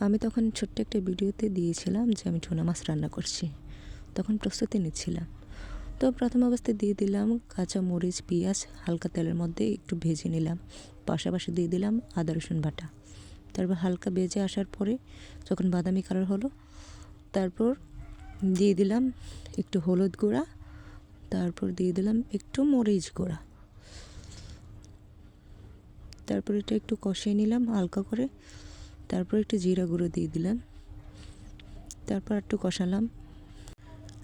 আমি তখন ছোট্ট একটা ভিডিওতে দিয়েছিলাম যে আমি টুনা মাছ রান্না করছি। তখন প্রস্তুতি নিচ্ছিলাম। তো প্রথম অবস্থায় দিয়ে দিলাম কাঁচা মরিচ, পেঁয়াজ, হালকা তেলের মধ্যে একটু ভেজে নিলাম। পাশাপাশি দিয়ে দিলাম আদা, রসুন বাটা। তারপর হালকা ভেজে আসার পরে যখন বাদামি কালার হলো, তারপর দিয়ে দিলাম একটু হলুদ গুঁড়া, তারপর দিয়ে দিলাম একটু মরিচ গুঁড়া। তারপর এটা একটু কষিয়ে নিলাম হালকা করে। তারপর একটু জিরা গুঁড়ো দিয়ে দিলাম। তারপর একটু কষালাম।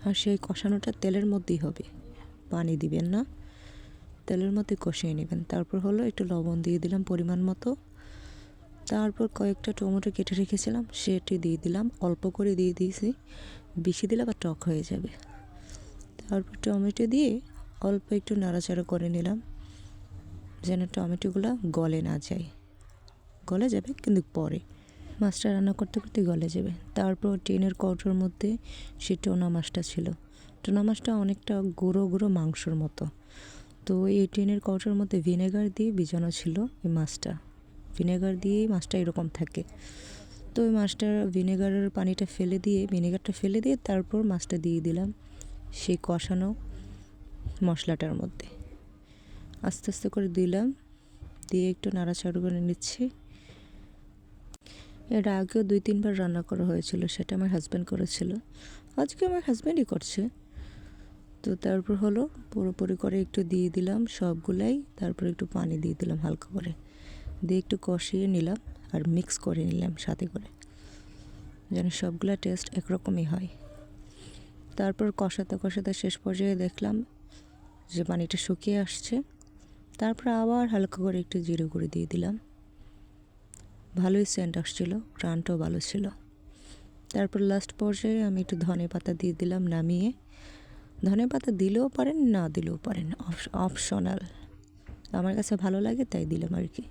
আর সেই কষানোটা তেলের মধ্যেই হবে। পানি দিবেন না। তেলের মধ্যে কষিয়ে নেবেন। তারপর হলো একটু লবণ দিয়ে দিলাম পরিমাণ মতো। তারপর কয়েকটা টমেটো কেটে রেখেছিলাম, সেটি দিয়ে দিলাম। অল্প করে দিয়ে দিয়েছি। বেশি দিলে আবার টক হয়ে যাবে। তারপর টমেটো দিয়ে অল্প একটু নাড়াচাড়া করে নিলাম। যেন টমেটোগুলো গলে না যায়। গলে যাবে কিন্তু পরে। মাছটা রান্না করতে করতে গলে যাবে। তারপর টিনের কৌটোর মধ্যে সে টোনা মাছটা ছিল। টোনা মাছটা অনেকটা গুঁড়ো গুঁড়ো মাংসর মতো। তো এই টিনের কৌটোর মধ্যে ভিনেগার দিয়ে ভিজানো ছিল এই মাছটা। ভিনেগার দিয়েই মাছটা এরকম থাকে। তো ওই মাছটা ভিনেগারের পানিটা ফেলে দিয়ে, ভিনেগারটা ফেলে দিয়ে তারপর মাছটা দিয়ে দিলাম সেই কষানো মশলাটার মধ্যে। আস্তে আস্তে করে দিলাম, দিয়ে একটু নাড়াচাড়া করে নিচ্ছি। এর আগেও দুই, তিনবার রান্না করা হয়েছিল, সেটা আমার হাজব্যান্ড করেছিল। আজকে আমার হাজব্যান্ডই করছে। তো তারপর হলো পুরোপুরি করে একটু দিয়ে দিলাম সবগুলাই, তারপর একটু পানি দিয়ে দিলাম হালকা করে। দিয়ে একটু কষিয়ে নিলাম আর মিক্স করে নিলাম সাথে করে, যেন সবগুলা টেস্ট একরকমই হয়। তারপর কষাতে কষাতে শেষ পর্যায়ে দেখলাম যে পানিটা শুকিয়ে আসছে। তারপর আবার হালকা করে একটু জিরে গুঁড়ো দিয়ে দিলাম। ভালোই সেন্ট আসছিল, প্রাণটাও ভালো ছিল। তারপর লাস্ট পর্যায়ে আমি একটু ধনে পাতা দিয়ে দিলাম নামিয়ে। ধনে পাতা দিলেও পারেন, না দিলেও পারেন অপশনাল আমার কাছে ভালো লাগে, তাই দিলাম আর কি।